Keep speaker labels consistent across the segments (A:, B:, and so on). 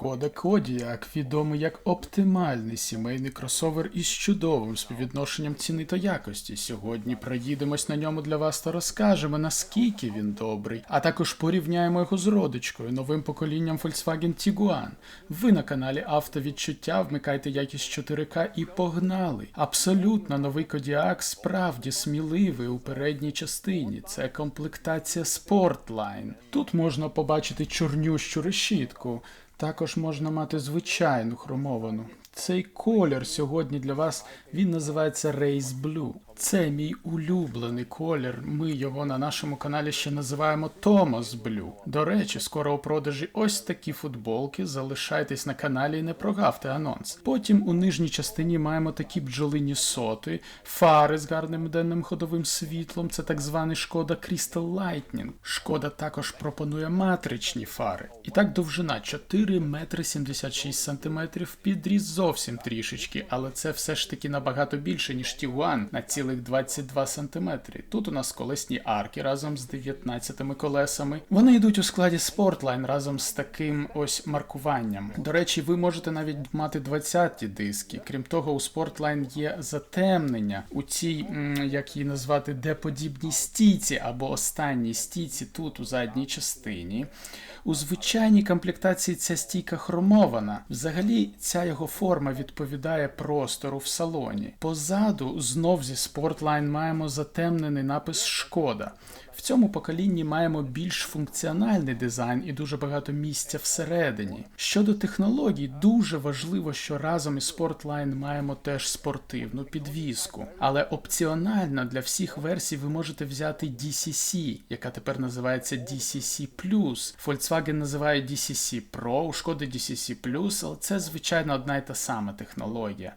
A: Шкода Кодіак відомий як оптимальний сімейний кросовер із чудовим співвідношенням ціни та якості. Сьогодні проїдемось на ньому для вас та розкажемо, наскільки він добрий, а також порівняємо його з родичкою, новим поколінням Volkswagen Tiguan. Ви на каналі Автовідчуття, вмикайте якість 4К і погнали. Абсолютно новий Кодіак справді сміливий у передній частині. Це комплектація Sportline. Тут можна побачити чорнющу решітку. Також можна мати звичайну хромовану. Цей колір сьогодні для вас він називається Race Blue. Це мій улюблений колір. Ми його на нашому каналі ще називаємо Thomas Blue. До речі, скоро у продажі ось такі футболки. Залишайтесь на каналі і не прогавте анонс. Потім у нижній частині маємо такі бджолині соти, фари з гарним денним ходовим світлом. Це так званий шкода Crystal Lightning. Шкода також пропонує матричні фари. І так довжина 4 метри 76 сантиметрів. Підріз зовсім трішечки, але це все ж таки набагато більше, ніж T1 на цілих 22 сантиметри. Тут у нас колесні арки разом з 19 колесами. Вони йдуть у складі Sportline разом з таким ось маркуванням. До речі, ви можете навіть мати 20-ті диски. Крім того, у Sportline є затемнення у цій, як її назвати, деподібній стійці або останній стійці тут у задній частині. У звичайній комплектації ця стійка хромована. Взагалі, ця його форма відповідає простору в салоні. Позаду знов зі Sportline маємо затемнений напис Шкода. В цьому поколінні маємо більш функціональний дизайн і дуже багато місця всередині. Щодо технологій, дуже важливо, що разом із Sportline маємо теж спортивну підвіску. Але опціонально для всіх версій ви можете взяти DCC, яка тепер називається DCC+. Volkswagen називає DCC Pro, у Шкоди DCC+, але це звичайно одна і та сама технологія.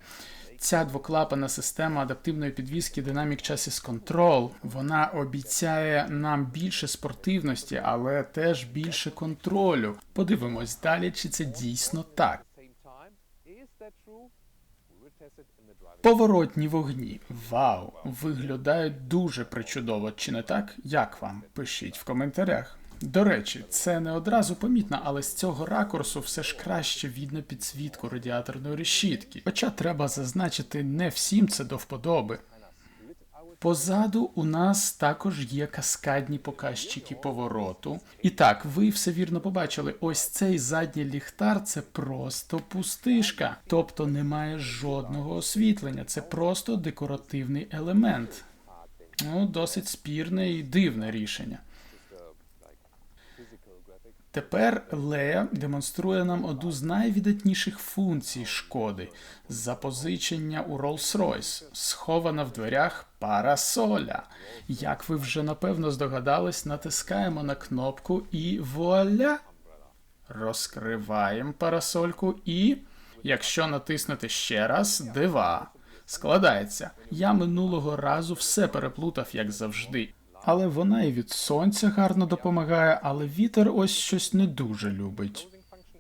A: Ця двоклапана система адаптивної підвіски Dynamic Chassis Control, вона обіцяє нам більше спортивності, але теж більше контролю. Подивимось далі, чи це дійсно так. Поворотні вогні. Вау! Виглядають дуже причудово, чи не так? Як вам? Пишіть в коментарях. До речі, це не одразу помітно, але з цього ракурсу все ж краще видно підсвітку радіаторної решітки. Хоча треба зазначити, не всім це до вподоби. Позаду у нас також є каскадні показчики повороту. І так, ви все вірно побачили, ось цей задній ліхтар це просто пустишка, тобто немає жодного освітлення, це просто декоративний елемент. Ну, досить спірне і дивне рішення. Тепер Лея демонструє нам одну з найвідатніших функцій шкоди запозичення у Rolls-Royce, схована в дверях парасоля. Як ви вже напевно здогадались, натискаємо на кнопку і вуаля! Розкриваємо парасольку і, якщо натиснути ще раз, дива. Складається. Я минулого разу все переплутав, як завжди. Але вона і від сонця гарно допомагає, але вітер ось щось не дуже любить.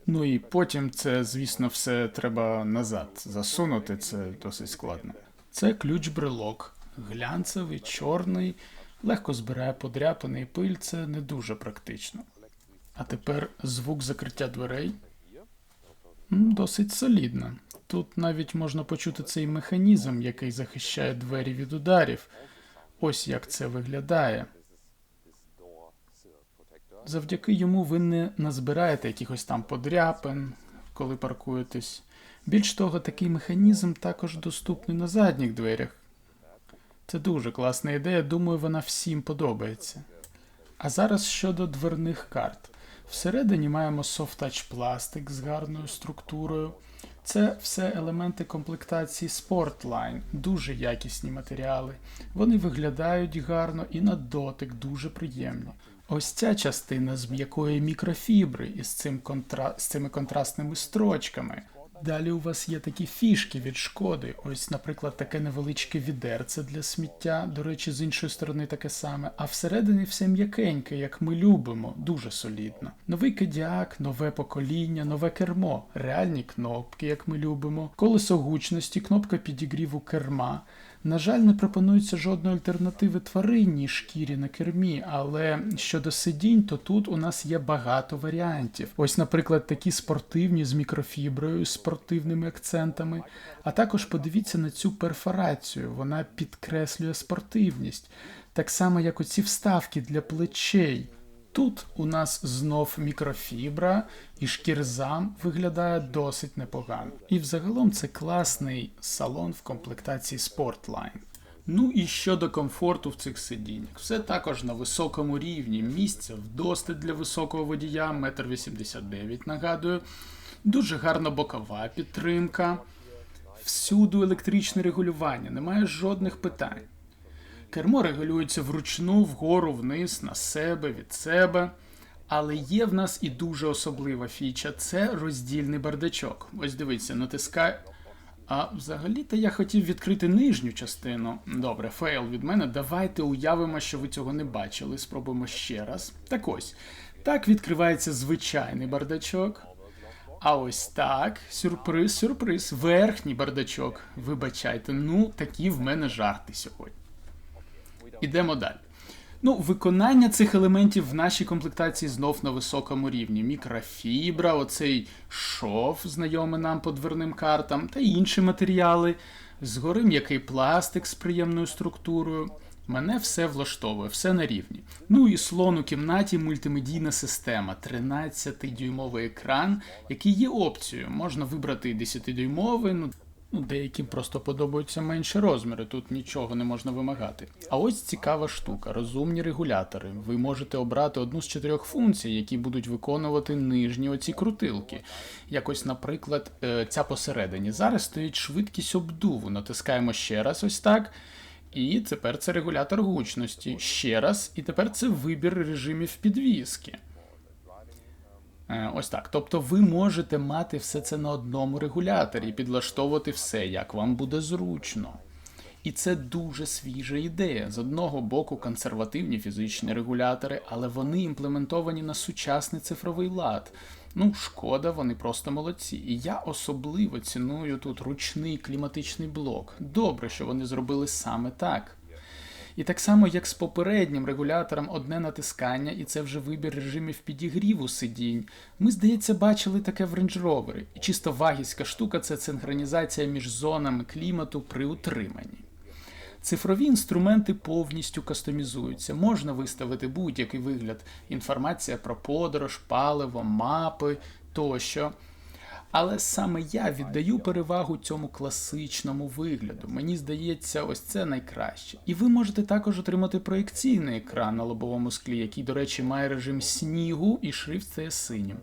A: Ну і потім це, звісно, все треба назад засунути, це досить складно. Це ключ-брелок, глянцевий, чорний, легко збирає подряпини і пиль, це не дуже практично. А тепер звук закриття дверей. Досить солідно. Тут навіть можна почути цей механізм, який захищає двері від ударів. Ось як це виглядає. Завдяки йому ви не назбираєте якихось там подряпин, коли паркуєтесь. Більш того, такий механізм також доступний на задніх дверях. Це дуже класна ідея, думаю, вона всім подобається. А зараз щодо дверних карт. Всередині маємо touch пластик з гарною структурою. Це все елементи комплектації Sportline, дуже якісні матеріали. Вони виглядають гарно і на дотик дуже приємно. Ось ця частина з м'якої мікрофібри із цим контра... з цими контрастними строчками. Далі у вас є такі фішки від шкоди. Ось, наприклад, таке невеличке відерце для сміття. До речі, з іншої сторони таке саме. А всередині все м'якеньке, як ми любимо, дуже солідно. Новий кадіак, нове покоління, нове кермо, реальні кнопки, як ми любимо, колесо гучності, кнопка підігріву керма. На жаль, не пропонується жодної альтернативи тваринній шкірі на кермі, але щодо сидінь, то тут у нас є багато варіантів. Ось, наприклад, такі спортивні з мікрофіброю, з спортивними акцентами. А також подивіться на цю перфорацію, вона підкреслює спортивність, так само як оці вставки для плечей. Тут у нас знов мікрофібра, і шкірза виглядає досить непогано. І взагалом це класний салон в комплектації Sportline. Ну і щодо комфорту в цих сидіннях, все також на високому рівні. Місця вдосталь для високого водія, 1,89 м, нагадую. Дуже гарна бокова підтримка. Всюду електричне регулювання, немає жодних питань. Кермо регулюється вручну, вгору, вниз, на себе, від себе. Але є в нас і дуже особлива фіча це роздільний бардачок. Ось дивіться, натискай. А взагалі-то я хотів відкрити нижню частину. Добре, фейл від мене. Давайте уявимо, що ви цього не бачили. Спробуємо ще раз. Так ось. Так відкривається звичайний бардачок. А ось так, сюрприз, сюрприз, верхній бардачок. Вибачайте, ну такі в мене жарти сьогодні. Ідемо далі. Ну, виконання цих елементів в нашій комплектації знов на високому рівні. Мікрофібра, оцей шов, знайомий нам по дверним картам, та інші матеріали. Згори м'який пластик з приємною структурою. Мене все влаштовує, все на рівні. Ну і слон у кімнаті мультимедійна система, 13-дюймовий екран, який є опцією. Можна вибрати 10-дюймовий, ну деяким просто подобаються менші розміри, тут нічого не можна вимагати. А ось цікава штука: розумні регулятори. Ви можете обрати одну з чотирьох функцій, які будуть виконувати нижні оці крутилки. Якось, наприклад, е, ця посередині. Зараз стоїть швидкість обдуву. Натискаємо ще раз, ось так. І тепер це регулятор гучності. Ще раз, і тепер це вибір режимів підвіски. Е, Ось так. Тобто ви можете мати все це на одному регуляторі підлаштовувати все, як вам буде зручно. І це дуже свіжа ідея. З одного боку, консервативні фізичні регулятори, але вони імплементовані на сучасний цифровий лад. Ну, шкода, вони просто молодці. І я особливо ціную тут ручний кліматичний блок. Добре, що вони зробили саме так. І так само, як з попереднім регулятором одне натискання, і це вже вибір режимів підігріву сидінь. Ми, здається, бачили таке в Range Rover. І чисто вагівська штука це синхронізація між зонами клімату при утриманні. Цифрові інструменти повністю кастомізуються. Можна виставити будь-який вигляд, інформація про подорож, паливо, мапи тощо. Але саме я віддаю перевагу цьому класичному вигляду. Мені здається, ось це найкраще. І ви можете також отримати проєкційний екран на лобовому склі, який, до речі, має режим снігу і шрифт стає синім.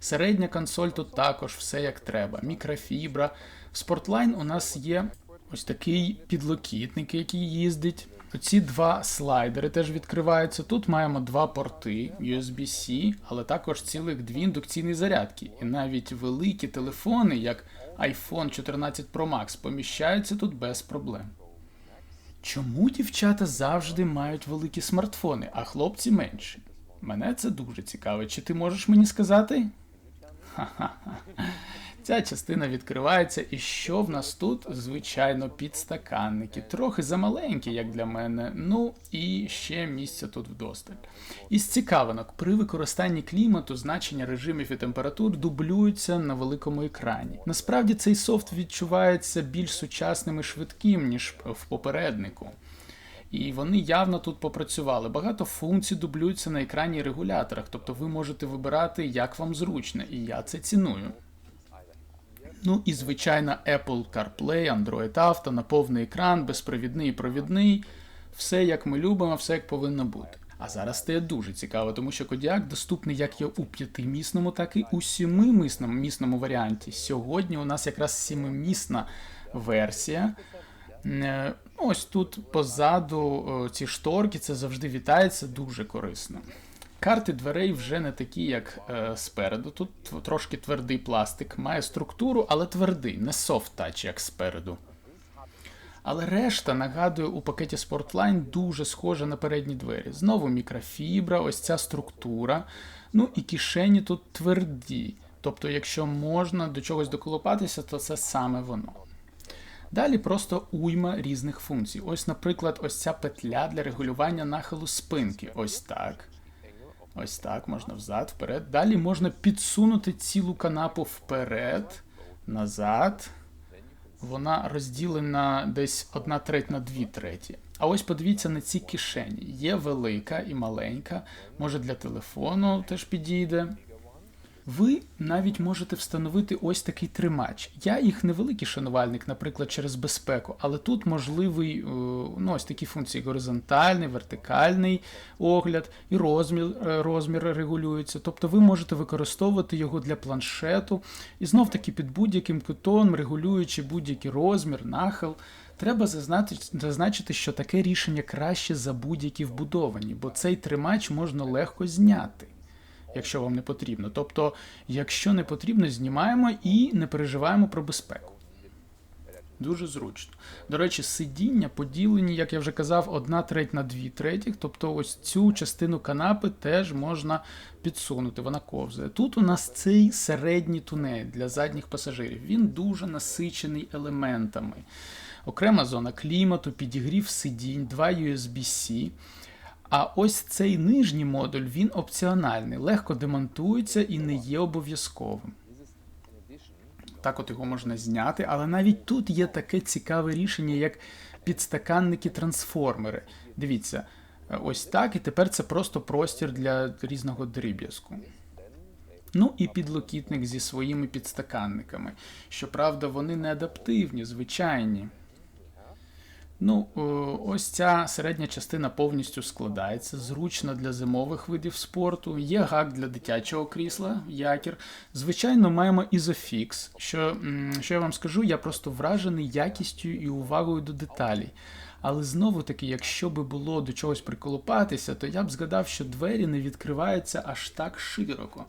A: Середня консоль тут також все як треба. Мікрофібра. В Sportline у нас є ось такий підлокітник, який їздить. Оці два слайдери теж відкриваються. Тут маємо два порти USB-C, але також цілих дві індукційні зарядки. І навіть великі телефони, як iPhone 14 Pro Max, поміщаються тут без проблем. Чому дівчата завжди мають великі смартфони, а хлопці менші? Мене це дуже цікавить. Чи ти можеш мені сказати? Ха-ха-ха. Ця частина відкривається, і що в нас тут? Звичайно, підстаканники. Трохи замаленькі, як для мене. Ну і ще місця тут вдосталь. Із цікавинок, при використанні клімату значення режимів і температур дублюються на великому екрані. Насправді цей софт відчувається більш сучасним і швидким, ніж в попереднику. І вони явно тут попрацювали. Багато функцій дублюються на екрані і регуляторах, тобто ви можете вибирати, як вам зручно, і я це ціную. Ну і звичайно Apple CarPlay, Android Auto, на повний екран, безпровідний і провідний. Все як ми любимо, все як повинно бути. А зараз стає дуже цікаво, тому що Kodiaq доступний як є у п'ятимісному, так і у сімимісному місному варіанті. Сьогодні у нас якраз сімимісна версія. Е, Ось тут позаду ці шторки, це завжди вітається дуже корисно. Карти дверей вже не такі, як е, спереду. Тут трошки твердий пластик, має структуру, але твердий, не soft touch, як спереду. Але решта, нагадую, у пакеті Sportline дуже схожа на передні двері. Знову мікрофібра, ось ця структура. Ну і кишені тут тверді. Тобто, якщо можна до чогось доколупатися, то це саме воно. Далі просто уйма різних функцій. Ось, наприклад, ось ця петля для регулювання нахилу спинки. Ось так. Ось так, можна взад, вперед. Далі можна підсунути цілу канапу вперед, назад. Вона розділена десь одна треть на дві треті. А ось подивіться на ці кишені. Є велика і маленька, може для телефону теж підійде. Ви навіть можете встановити ось такий тримач. Я їх невеликий шанувальник, наприклад, через безпеку, але тут можливий е, ну, ось такі функції: горизонтальний, вертикальний огляд і розмір, е, розмір регулюється. Тобто ви можете використовувати його для планшету і знов таки під будь-яким кутом, регулюючи будь-який розмір, нахил. Треба зазначити, що таке рішення краще за будь-які вбудовані, бо цей тримач можна легко зняти якщо вам не потрібно. Тобто, якщо не потрібно, знімаємо і не переживаємо про безпеку. Дуже зручно. До речі, сидіння поділені, як я вже казав, одна треть на дві третіх. Тобто, ось цю частину канапи теж можна підсунути, вона ковзає. Тут у нас цей середній тунель для задніх пасажирів. Він дуже насичений елементами. Окрема зона клімату, підігрів сидінь, два USB-C. А ось цей нижній модуль він опціональний, легко демонтується і не є обов'язковим. Так от його можна зняти, але навіть тут є таке цікаве рішення, як підстаканники-трансформери. Дивіться, ось так, і тепер це просто простір для різного дріб'язку. Ну і підлокітник зі своїми підстаканниками. Щоправда, вони не адаптивні, звичайні. Ну, е, ось ця середня частина повністю складається, зручна для зимових видів спорту. Є гак для дитячого крісла, якір. Звичайно, маємо ізофікс. Що, що я вам скажу, я просто вражений якістю і увагою до деталей. Але знову таки, якщо би було до чогось приколупатися, то я б згадав, що двері не відкриваються аж так широко.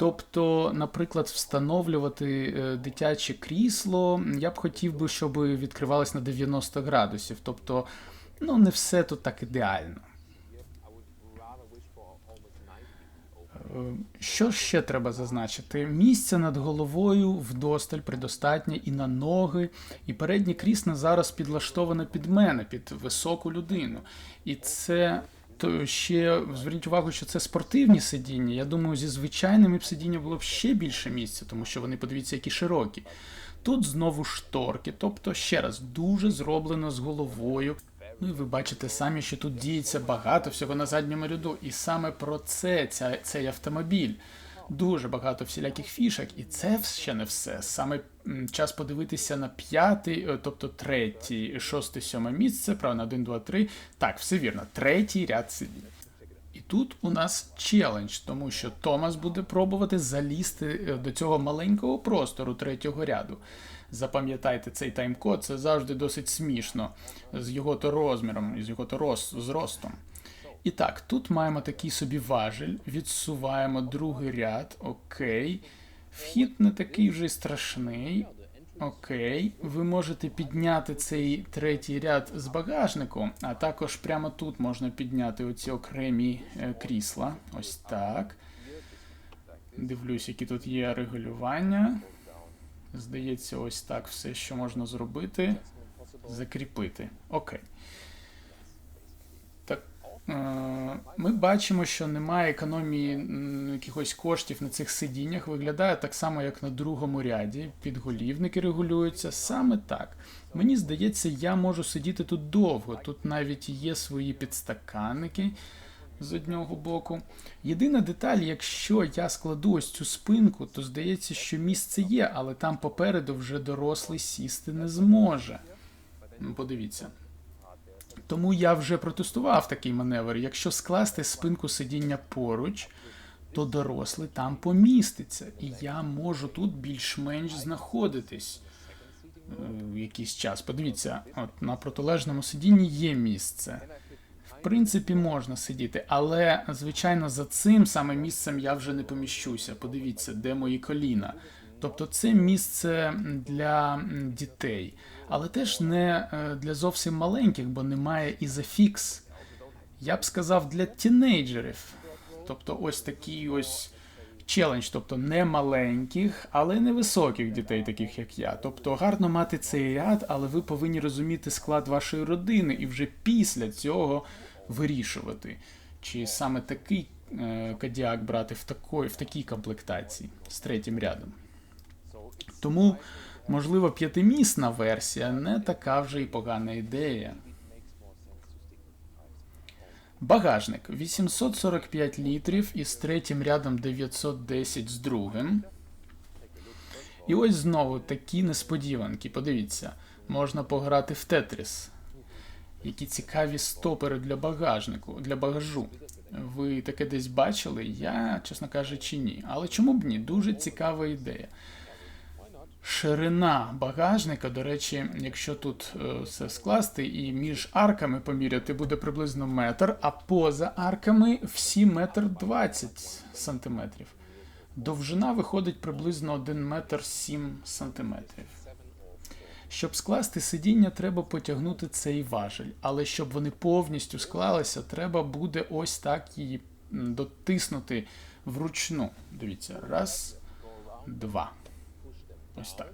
A: Тобто, наприклад, встановлювати е, дитяче крісло, я б хотів би, щоб відкривалось на 90 градусів. Тобто, ну не все тут так ідеально. Е, Що ще треба зазначити? Місце над головою вдосталь предостатнє і на ноги, і переднє крісло зараз підлаштоване під мене, під високу людину. І це то ще зверніть увагу, що це спортивні сидіння. Я думаю, зі звичайними б сидіння було б ще більше місця, тому що вони подивіться, які широкі. Тут знову шторки, тобто ще раз дуже зроблено з головою. Ну і ви бачите самі, що тут діється багато всього на задньому ряду. І саме про це ця, цей автомобіль. Дуже багато всіляких фішок, і це ще не все. Саме час подивитися на п'ятий, е, тобто третій, шосте, сьоме місце, правильно, один, два, три. Так, все вірно, третій ряд сидінь. І тут у нас челендж, тому що Томас буде пробувати залізти е, до цього маленького простору третього ряду. Запам'ятайте цей тайм-код, це завжди досить смішно з його то розміром, і з його то роз, зростом. І так, тут маємо такий собі важель, відсуваємо другий ряд, окей. Вхід не такий вже й страшний. Окей, ви можете підняти цей третій ряд з багажником, а також прямо тут можна підняти оці окремі е, крісла. Ось так. Дивлюсь, які тут є регулювання. Здається, ось так все, що можна зробити. Закріпити. Окей. Е, ми бачимо, що немає економії якихось коштів на цих сидіннях. Виглядає так само, як на другому ряді. Підголівники регулюються саме так. Мені здається, я можу сидіти тут довго. Тут навіть є свої підстаканники з одного боку. Єдина деталь, якщо я складу ось цю спинку, то здається, що місце є, але там попереду вже дорослий сісти не зможе. Ну, Подивіться. Тому я вже протестував такий маневр. Якщо скласти спинку сидіння поруч, то дорослий там поміститься, і я можу тут більш-менш знаходитись е, якийсь час. Подивіться, от на протилежному сидінні є місце. В принципі, можна сидіти, але звичайно за цим саме місцем я вже не поміщуся. Подивіться, де мої коліна. Тобто це місце для дітей, але теж не е, для зовсім маленьких, бо немає ізофікс. Я б сказав для тінейджерів. Тобто ось такий ось челендж, тобто не маленьких, але не високих дітей, таких як я. Тобто гарно мати цей ряд, але ви повинні розуміти склад вашої родини і вже після цього вирішувати, чи саме такий е, кадіак брати в такої, в такій комплектації з третім рядом. Тому, можливо, п'ятимісна версія не така вже й погана ідея. Багажник 845 літрів із третім рядом 910 з другим. І ось знову такі несподіванки. Подивіться, можна пограти в Тетріс. Які цікаві стопери для багажнику, для багажу. Ви таке десь бачили? Я, чесно кажучи, ні. Але чому б ні? Дуже цікава ідея. Ширина багажника, до речі, якщо тут е, все скласти і між арками поміряти, буде приблизно метр, а поза арками всі метр 20 сантиметрів. Довжина виходить приблизно 1 метр 7 сантиметрів. Щоб скласти сидіння, треба потягнути цей важель, але щоб вони повністю склалися, треба буде ось так її дотиснути вручну. Дивіться, раз, два. Ось так.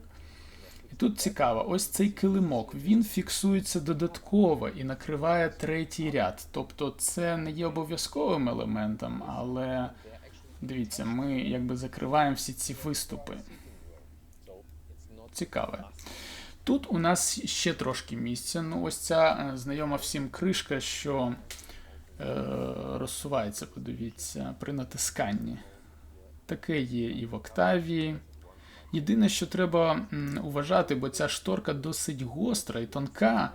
A: І тут цікаво, ось цей килимок, він фіксується додатково і накриває третій ряд. Тобто це не є обов'язковим елементом, але дивіться, ми якби закриваємо всі ці виступи. Цікаве. Тут у нас ще трошки місця. Ну, ось ця е, знайома всім кришка, що е, розсувається, подивіться, при натисканні. Таке є і в Октавії. Єдине, що треба уважати, бо ця шторка досить гостра і тонка,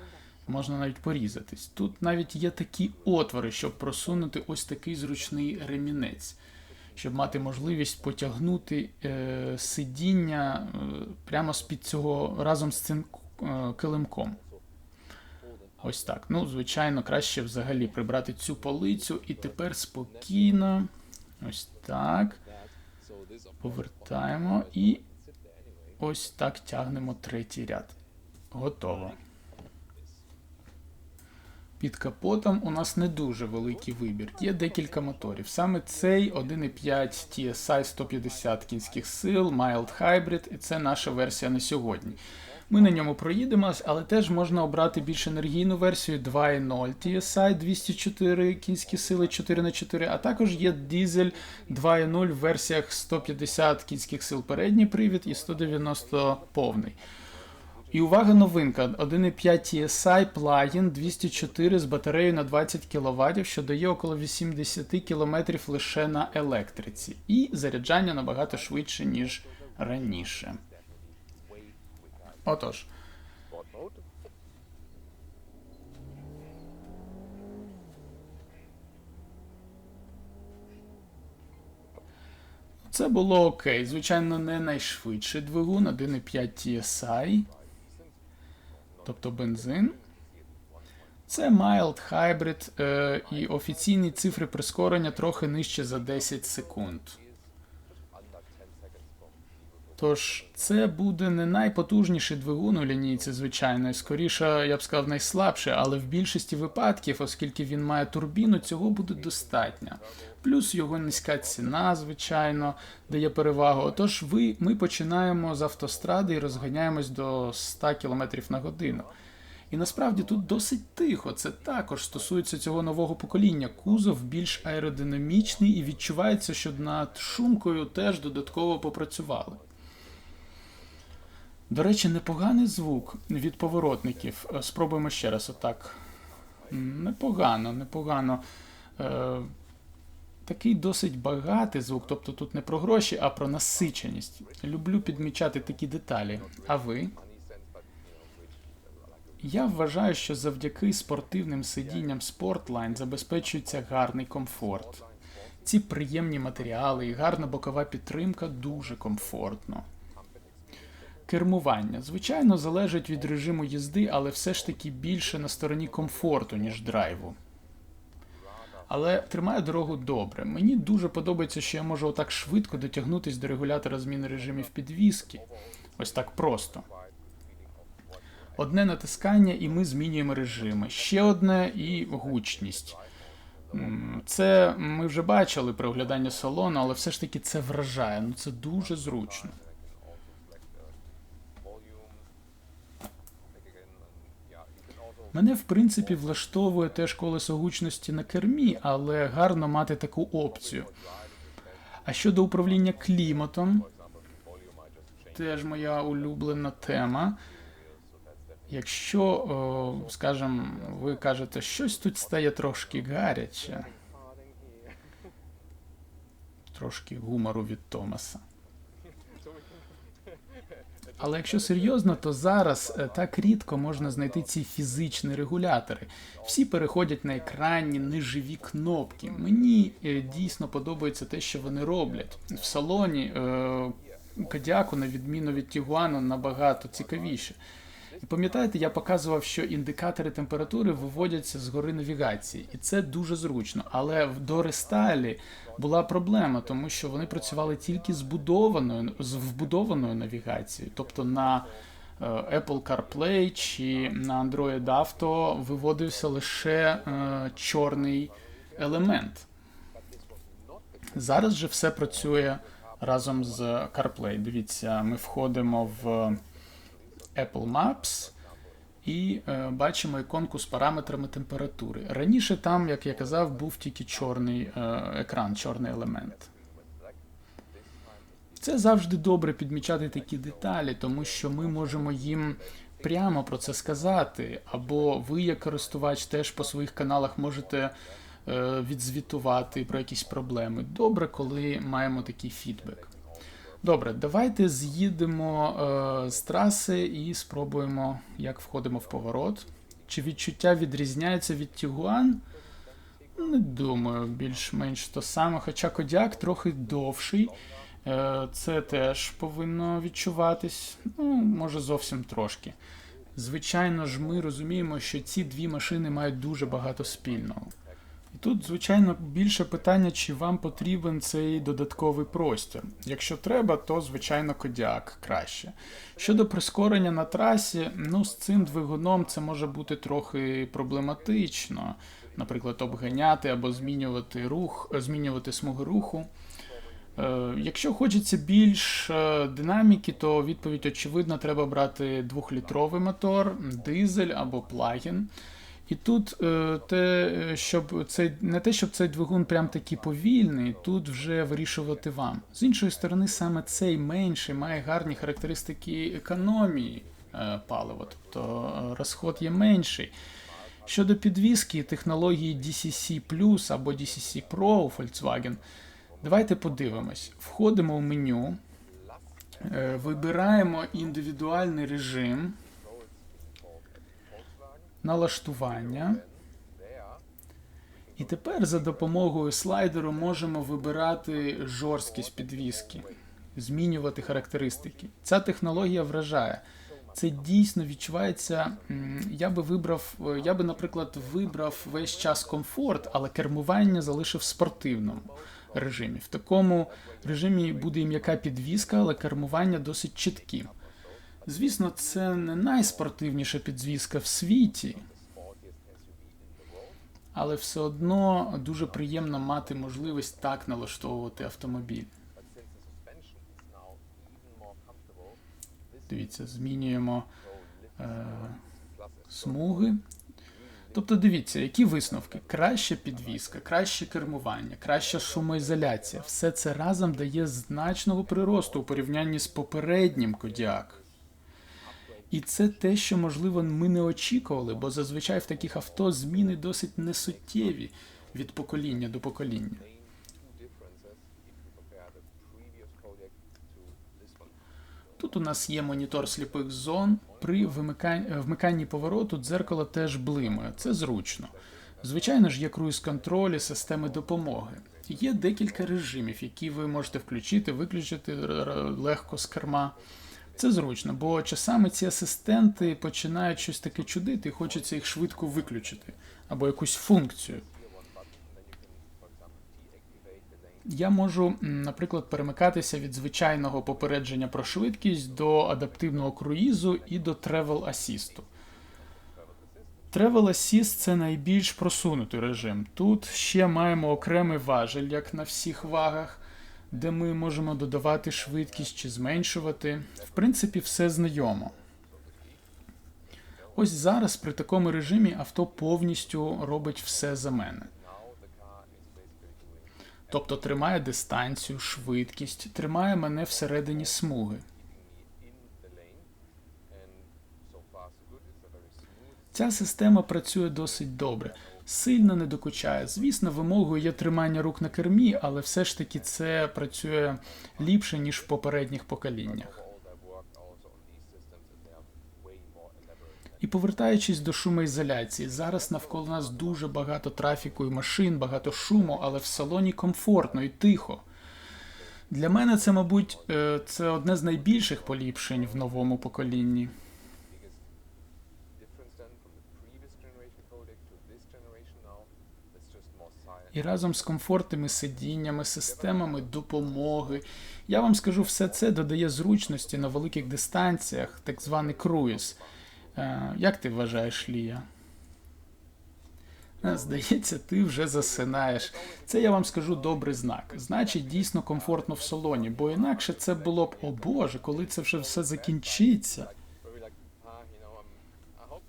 A: можна навіть порізатись. Тут навіть є такі отвори, щоб просунути ось такий зручний ремінець, щоб мати можливість потягнути е, сидіння е, прямо з-під цього разом з цим е, килимком. Ось так. Ну, звичайно, краще взагалі прибрати цю полицю і тепер спокійно. Ось так. Повертаємо і ось так тягнемо третій ряд. Готово. Під капотом у нас не дуже великий вибір. Є декілька моторів. Саме цей 1.5 TSI 150 кінських сил, Mild Hybrid, і це наша версія на сьогодні. Ми на ньому проїдемось, але теж можна обрати більш енергійну версію 2.0 TSI 204 кінські сили 4х4, а також є дизель 2.0 в версіях 150 кінських сил передній привід і 190 повний. І увага новинка: 1.5 TSI плагін 204 з батареєю на 20 кВт, що дає около 80 км лише на електриці. І заряджання набагато швидше, ніж раніше. Отож, це було окей. Звичайно, не найшвидший двигун 1.5 TSI, тобто бензин. Це mild hybrid е, і офіційні цифри прискорення трохи нижче за 10 секунд. Тож це буде не найпотужніший двигун у лінійці, звичайно, і скоріше, я б сказав, найслабший, але в більшості випадків, оскільки він має турбіну, цього буде достатньо. Плюс його низька ціна, звичайно, дає перевагу. Отож, ви, ми починаємо з автостради і розганяємось до 100 км на годину. І насправді тут досить тихо. Це також стосується цього нового покоління. Кузов більш аеродинамічний і відчувається, що над шумкою теж додатково попрацювали. До речі, непоганий звук від поворотників. Е, Спробуємо ще раз отак. Непогано, непогано. Е, такий досить багатий звук, тобто тут не про гроші, а про насиченість. Люблю підмічати такі деталі. А ви? Я вважаю, що завдяки спортивним сидінням Sportline забезпечується гарний комфорт. Ці приємні матеріали і гарна бокова підтримка дуже комфортно. Кермування, звичайно, залежить від режиму їзди, але все ж таки більше на стороні комфорту, ніж драйву. Але тримає дорогу добре. Мені дуже подобається, що я можу отак швидко дотягнутися до регулятора зміни режимів підвіски. Ось так просто. Одне натискання, і ми змінюємо режими. Ще одне і гучність. Це ми вже бачили при огляданні салону, але все ж таки це вражає. Ну це дуже зручно. Мене в принципі влаштовує теж колесо гучності на кермі, але гарно мати таку опцію. А щодо управління кліматом, теж моя улюблена тема. Якщо, скажімо, ви кажете, щось тут стає трошки гаряче, трошки гумору від Томаса. Але якщо серйозно, то зараз е, так рідко можна знайти ці фізичні регулятори. Всі переходять на екранні неживі кнопки. Мені е, дійсно подобається те, що вони роблять. В салоні е, Кадіаку, на відміну від Тігуану, набагато цікавіше. І пам'ятаєте, я показував, що індикатори температури виводяться з гори навігації, і це дуже зручно. Але в до рестайлі була проблема, тому що вони працювали тільки з будованою з вбудованою навігацією, тобто на е, Apple CarPlay чи на Android Auto виводився лише е, чорний елемент. Зараз же все працює разом з CarPlay. Дивіться, ми входимо в Apple Maps і е, бачимо іконку з параметрами температури. Раніше там, як я казав, був тільки чорний е, екран, чорний елемент. Це завжди добре підмічати такі деталі, тому що ми можемо їм прямо про це сказати, або ви, як користувач, теж по своїх каналах можете е, відзвітувати про якісь проблеми. Добре, коли маємо такий фідбек. Добре, давайте з'їдемо е, з траси і спробуємо, як входимо в поворот. Чи відчуття відрізняється від Тігуан? Не думаю, більш-менш то саме, хоча Кодяк трохи довший. Е, це теж повинно відчуватись. Ну, може, зовсім трошки. Звичайно ж, ми розуміємо, що ці дві машини мають дуже багато спільного. І тут, звичайно, більше питання, чи вам потрібен цей додатковий простір. Якщо треба, то звичайно Кодіак краще. Щодо прискорення на трасі, ну з цим двигуном це може бути трохи проблематично. Наприклад, обганяти або змінювати рух, е, змінювати смуги руху. Е, Якщо хочеться більш е, динаміки, то відповідь очевидна, треба брати двохлітровий мотор, дизель або плагін. І тут е, те, е, щоб цей не те, щоб цей двигун прям такий повільний, тут вже вирішувати вам. З іншої сторони, саме цей менший має гарні характеристики економії е, палива, тобто розход є менший. Щодо підвіски технології DCC Plus або DCC Pro у Volkswagen, давайте подивимось. Входимо в меню, вибираємо індивідуальний режим налаштування. І тепер за допомогою слайдеру можемо вибирати жорсткість підвіски, змінювати характеристики. Ця технологія вражає. Це дійсно відчувається. Я би вибрав, я би, наприклад, вибрав весь час комфорт, але кермування залишив в спортивному режимі. В такому режимі буде і м'яка підвіска, але кермування досить чіткі. Звісно, це не найспортивніша підвізка в світі, але все одно дуже приємно мати можливість так налаштовувати автомобіль. Дивіться, змінюємо е, смуги. Тобто, дивіться, які висновки? Краща підвізка, краще кермування, краща шумоізоляція. Все це разом дає значного приросту у порівнянні з попереднім Кодіак. І це те, що, можливо, ми не очікували, бо зазвичай в таких авто зміни досить несуттєві від покоління до покоління. Тут у нас є монітор сліпих зон. При вмиканні повороту дзеркало теж блимає. Це зручно. Звичайно ж, є круїз-контроль і системи допомоги. Є декілька режимів, які ви можете включити, виключити легко з керма. Це зручно, бо часами ці асистенти починають щось таке чудити, і хочеться їх швидко виключити або якусь функцію. Я можу, наприклад, перемикатися від звичайного попередження про швидкість до адаптивного круїзу і до Travel Assist. Travel Assist – це найбільш просунутий режим. Тут ще маємо окремий важель, як на всіх вагах, де ми можемо додавати швидкість чи зменшувати. В принципі, все знайомо. Ось зараз при такому режимі авто повністю робить все за мене. Тобто тримає дистанцію, швидкість, тримає мене всередині смуги. Ця система працює досить добре, сильно не докучає. Звісно, вимогою є тримання рук на кермі, але все ж таки це працює ліпше, ніж в попередніх поколіннях. І повертаючись до шумоізоляції, зараз навколо нас дуже багато трафіку і машин, багато шуму, але в салоні комфортно і тихо. Для мене це, мабуть, е, це одне з найбільших поліпшень в новому поколінні. І разом з комфортними сидіннями, системами допомоги. Я вам скажу, все це додає зручності на великих дистанціях, так званий круїз. Е, Як ти вважаєш, Лія? Е, Здається, ти вже засинаєш. Це я вам скажу добрий знак. Значить, дійсно комфортно в салоні, бо інакше це було б, о Боже, коли це вже все закінчиться.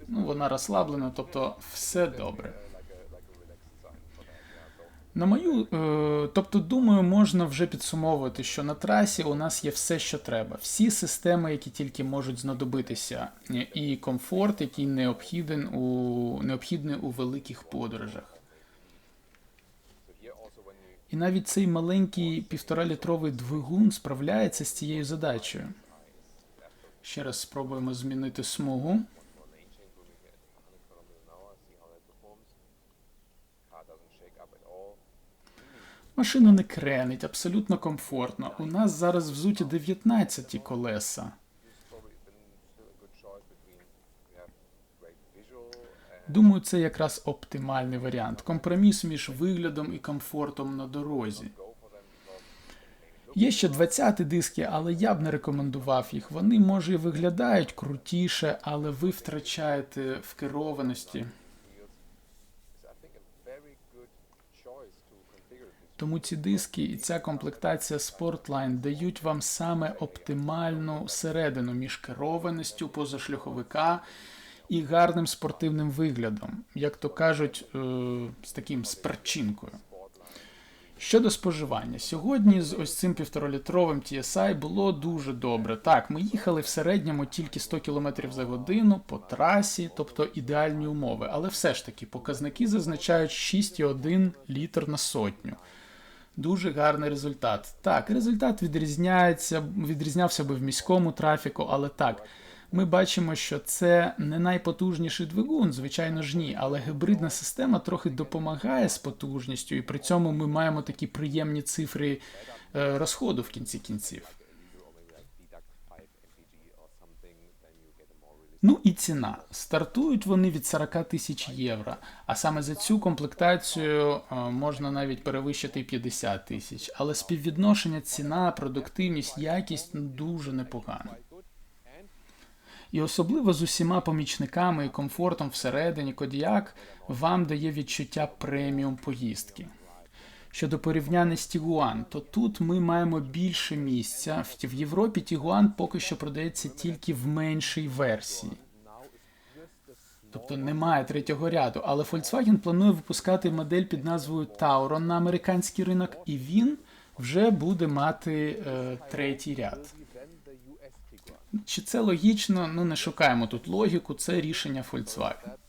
A: Ну, вона розслаблена, тобто все добре. На мою, е, тобто, думаю, можна вже підсумовувати, що на трасі у нас є все, що треба. Всі системи, які тільки можуть знадобитися, і комфорт, який необхіден у, необхідний у великих подорожах. І навіть цей маленький півторалітровий двигун справляється з цією задачею. Ще раз спробуємо змінити смугу. Машина не кренить, абсолютно комфортно. У нас зараз взуті 19 колеса. Думаю, це якраз оптимальний варіант. Компроміс між виглядом і комфортом на дорозі. Є ще 20 диски, але я б не рекомендував їх. Вони, може, і виглядають крутіше, але ви втрачаєте в керованості. Тому ці диски і ця комплектація Sportline дають вам саме оптимальну середину між керованістю позашляховика і гарним спортивним виглядом, як то кажуть, е, з таким з перчинкою. Щодо споживання, сьогодні з ось цим півторалітровим TSI було дуже добре. Так, ми їхали в середньому тільки 100 км за годину по трасі, тобто ідеальні умови, але все ж таки показники зазначають 6,1 літр на сотню. Дуже гарний результат. Так, результат відрізняється, відрізнявся би в міському трафіку, але так. Ми бачимо, що це не найпотужніший двигун, звичайно ж ні, але гібридна система трохи допомагає з потужністю, і при цьому ми маємо такі приємні цифри е, розходу в кінці кінців. Ну і ціна. Стартують вони від 40 тисяч євро. А саме за цю комплектацію е, можна навіть перевищити 50 тисяч. Але співвідношення ціна, продуктивність, якість ну, дуже непогано. І особливо з усіма помічниками і комфортом всередині Кодіак вам дає відчуття преміум поїздки. Щодо порівняння з Тігуан, то тут ми маємо більше місця. В Європі Тігуан поки що продається тільки в меншій версії. Тобто немає третього ряду, але Volkswagen планує випускати модель під назвою Tauron на американський ринок, і він вже буде мати е, третій ряд. Чи це логічно? Ну не шукаємо тут логіку, це рішення Volkswagen.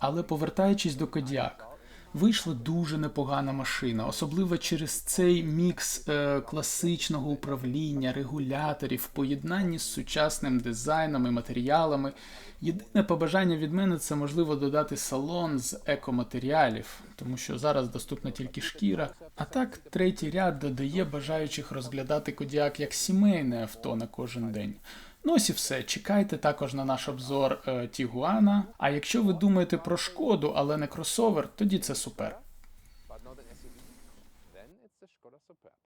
A: Але повертаючись до Кодіак, вийшла дуже непогана машина, особливо через цей мікс е, класичного управління, регуляторів, поєднанні з сучасним дизайном і матеріалами. Єдине побажання від мене це можливо додати салон з екоматеріалів, тому що зараз доступна тільки шкіра. А так, третій ряд додає бажаючих розглядати Кодіак як сімейне авто на кожен день. Ну ось і все. Чекайте також на наш обзор е, Тігуана. А якщо ви думаєте про шкоду, але не кросовер, тоді це супер.